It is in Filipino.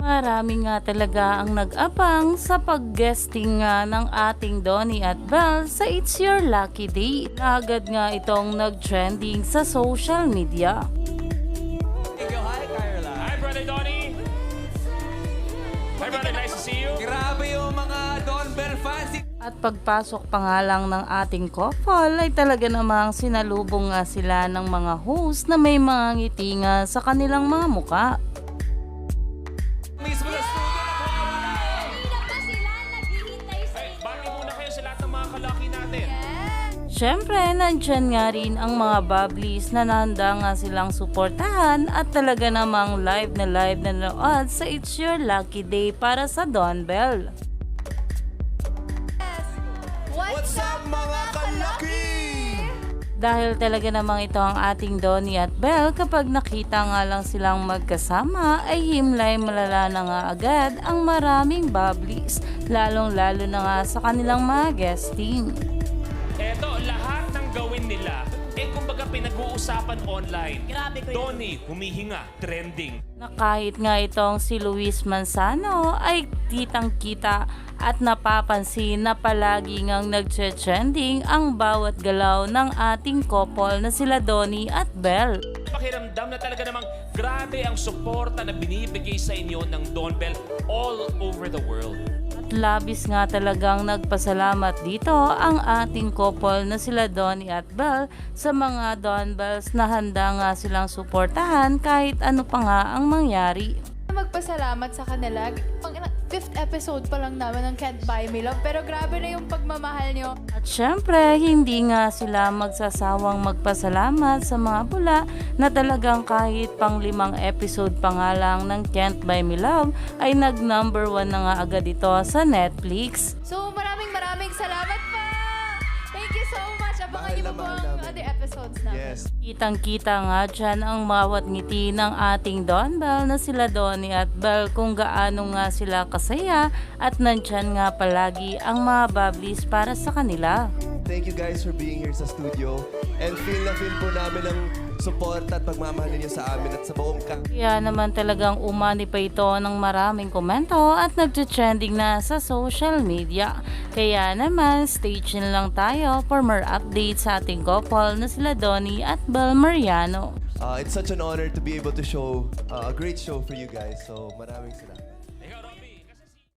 Marami nga talaga ang nag-abang sa pag-guesting nga ng ating Donnie at Belle sa It's Your Lucky Day. Agad nga itong nag-trending sa social media. Thank you. Hi, Caroline. Hi, Brother Donnie. Hi, brother. Nice to see you. Grabe yung mga Don Bell fans. At pagpasok pa nga lang ng ating couple ay talaga namang sinalubong nga sila ng mga host na may mga ngiti nga sa kanilang mga muka. Siyempre, nandyan nga rin ang mga bubblies na nahanda nga silang suportahan at talaga namang live na live na nanood sa It's Your Lucky Day para sa Don Bell. What's, up mga kalaki? Dahil talaga namang ito ang ating Donnie at Belle kapag nakita nga lang silang magkasama ay himlay malala na nga agad ang maraming bubblies lalong lalo na nga sa kanilang mga guesting. Pinag-uusapan online. Grabe ko yun. Donnie, humihinga, trending. Na kahit nga itong si Luis Manzano ay kitang kita at napapansin na palagi ngang nagche-trending ang bawat galaw ng ating couple na sila Donnie at Belle. Pakiramdam na talaga namang grabe ang suporta na binibigay sa inyo ng Don Bell all over the world. Labis nga talagang nagpasalamat dito ang ating couple na sila Donnie at Belle sa mga Don Bells na handa nga silang suportahan kahit ano pa nga ang mangyari. Magpasalamat sa kanila. Fifth episode pa lang namin ng Can't Buy Me Love. Pero grabe na yung pagmamahal nyo. At syempre, hindi nga sila magsasawang magpasalamat sa mga bula na talagang kahit pang limang episode pa nga lang ng Can't Buy Me Love ay nag number one na nga agad ito sa Netflix. So so much. Abangan niyo po ang other episodes namin. Yes. Kitang-kita nga dyan ang bawat ngiti ng ating Don Bell na sila Donnie at Belle kung gaano nga sila kasaya at nandyan nga palagi ang mga bubblies para sa kanila. Thank you guys for being here sa studio. And feel na feel po namin ang support at pagmamahal ninyo sa amin at sa buong ka. Kaya naman talagang umani pa ito ng maraming komento at nagte-trending na sa social media. Kaya naman, stay tuned lang tayo for more updates sa ating couple na sila Donnie at Bel Mariano. Uh, it's such an honor to be able to show uh, a great show for you guys. So maraming salamat.